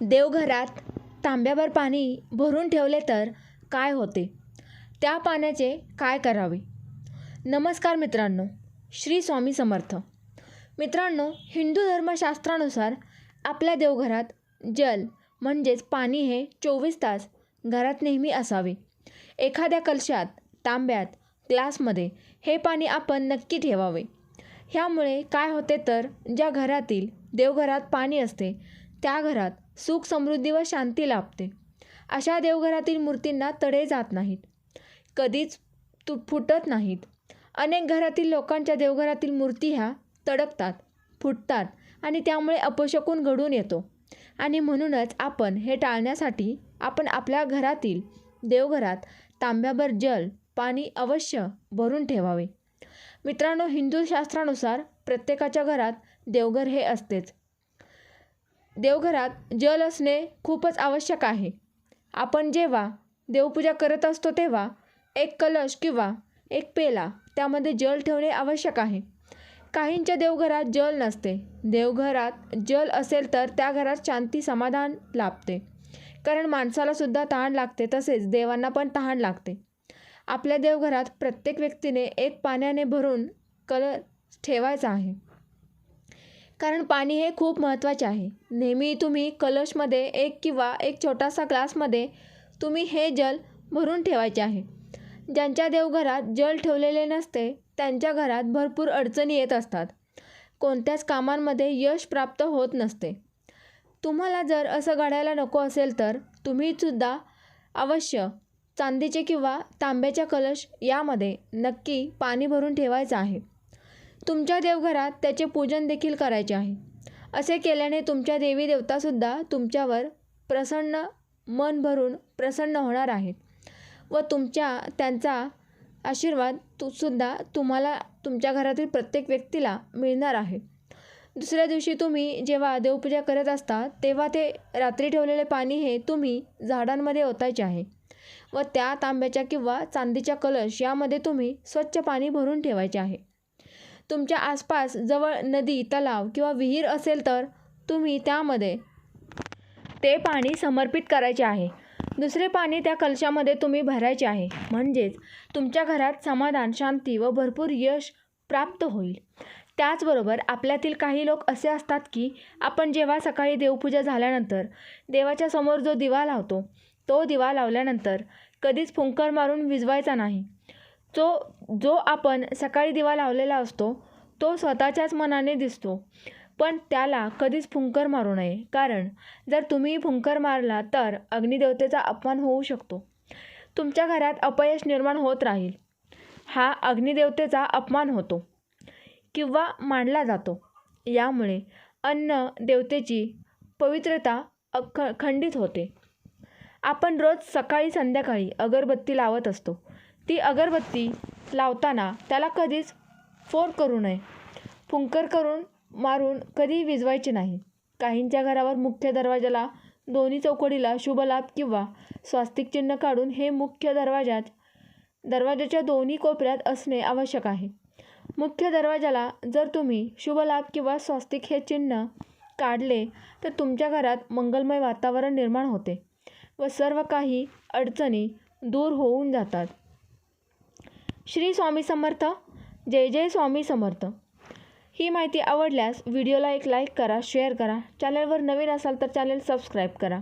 देवघरात तांब्याभर पाणी भरून ठेवले तर काय होते? त्या पाण्याचे काय करावे? नमस्कार मित्रांनो श्री स्वामी समर्थ. मित्रांनो हिंदू धर्मशास्त्रानुसार आपल्या देवघरात जल म्हणजेच पाणी हे चोवीस तास घरात नेहमी असावे. एखाद्या कलशात तांब्यात ग्लासमध्ये हे पाणी आपण नक्की ठेवावे. ह्यामुळे काय होते तर ज्या घरातील देवघरात पाणी असते त्या घरात सुख समृद्धी व शांती लाभते. अशा देवघरातील मूर्तींना तडे जात नाहीत. कधीच तु फुटत नाहीत. अनेक घरातील लोकांच्या देवघरातील मूर्ती ह्या तडकतात फुटतात आणि त्यामुळे अपशकून घडून येतो. आणि म्हणूनच आपण हे टाळण्यासाठी आपण आपल्या घरातील देवघरात तांब्याभर जल पाणी अवश्य भरून ठेवावे. मित्रांनो हिंदू शास्त्रानुसार प्रत्येकाच्या घरात देवघर हे असतेच. देवघरात जल असणे खूपच आवश्यक आहे. आपण जेव्हा देवपूजा करत असतो तेव्हा एक कलश किंवा एक पेला त्यामध्ये जल ठेवणे आवश्यक आहे. काहींच्या देवघरात जल नसते. देवघरात जल असेल तर त्या घरात शांती समाधान लाभते. कारण माणसालासुद्धा तहान लागते तसेच देवांना पण तहान लागते. आपल्या देवघरात प्रत्येक व्यक्तीने एक पाण्याने भरून कलर ठेवायचा आहे. कारण पाणी हे खूप महत्त्वाचे आहे. नेहमी तुम्ही कलशमध्ये एक किंवा एक छोटासा ग्लासमध्ये तुम्ही हे जल भरून ठेवायचे आहे. ज्यांच्या देवघरात जल ठेवलेले नसते त्यांच्या घरात भरपूर अडचणी येत असतात. कोणत्याच कामांमध्ये यश प्राप्त होत नसते. तुम्हाला जर असं घडायला नको असेल तर तुम्हीसुद्धा अवश्य चांदीचे किंवा तांब्याच्या कलश यामध्ये नक्की पाणी भरून ठेवायचं आहे. तुमच्या देवघरात त्याचे पूजन देखील करायचे आहे. असे केल्याने तुमच्या देवी देवतासुद्धा तुमच्यावर प्रसन्न मन भरून प्रसन्न होणार आहेत. व तुमच्या त्यांचा आशीर्वाद तु सुद्धा तुम्हाला तुमच्या घरातील प्रत्येक व्यक्तीला मिळणार आहे. दुसऱ्या दिवशी तुम्ही जेव्हा देवपूजा करत असता तेव्हा ते रात्री ठेवलेले पाणी हे तुम्ही झाडांमध्ये ओतायचे आहे. व त्या तांब्याच्या किंवा चांदीच्या कलश यामध्ये तुम्ही स्वच्छ पाणी भरून ठेवायचे आहे. तुमच्या आसपास जवळ नदी तलाव किंवा विहीर असेल तर तुम्ही त्यामध्ये ते पाणी समर्पित करायचे आहे. दुसरे पाणी त्या कलशामध्ये तुम्ही भरायचे आहे. म्हणजेच तुमच्या घरात समाधान शांती व भरपूर यश प्राप्त होईल. त्याचबरोबर आपल्यातील काही लोक असे असतात की आपण जेव्हा सकाळी देवपूजा झाल्यानंतर देवाच्या समोर जो दिवा लावतो तो दिवा लावल्यानंतर कधीच फुंकर मारून विजवायचा नाही. जो जो आपण सकाळी दिवा लावलेला असतो तो स्वतःच्याच मनाने दिसतो. पण त्याला कधीच फुंकर मारू नये. कारण जर तुम्ही फुंकर मारला तर अग्निदेवतेचा अपमान होऊ शकतो. तुमच्या घरात अपयश निर्माण होत राहील. हा अग्निदेवतेचा अपमान होतो. किंवा मानला जातो. यामुळे अन्न देवतेची पवित्रता अख खंडित होते. आपण रोज सकाळी संध्याकाळी अगरबत्ती लावत असतो. ती अगरबत्ती लावताना त्याला कधीच फोन करू नये. फुंकर करून मारून कधी विजवायचे नाही. काहींच्या घरावर मुख्य दरवाजाला दोन्ही चौकडीला शुभलाभ किंवा स्वास्तिक चिन्ह काढून हे मुख्य दरवाजात दरवाजाच्या दोन्ही कोपऱ्यात असणे आवश्यक आहे. मुख्य दरवाजाला जर तुम्ही शुभलाभ किंवा स्वास्तिक हे चिन्ह काढले तर तुमच्या घरात मंगलमय वातावरण निर्माण होते व सर्व काही अडचणी दूर होऊन जातात. श्री स्वामी समर्थ. जय जय स्वामी समर्थ. ही माहिती आवडल्यास व्हिडिओला एक लाईक करा शेअर करा. चॅनलवर नवीन असाल तर चॅनल सबस्क्राईब करा.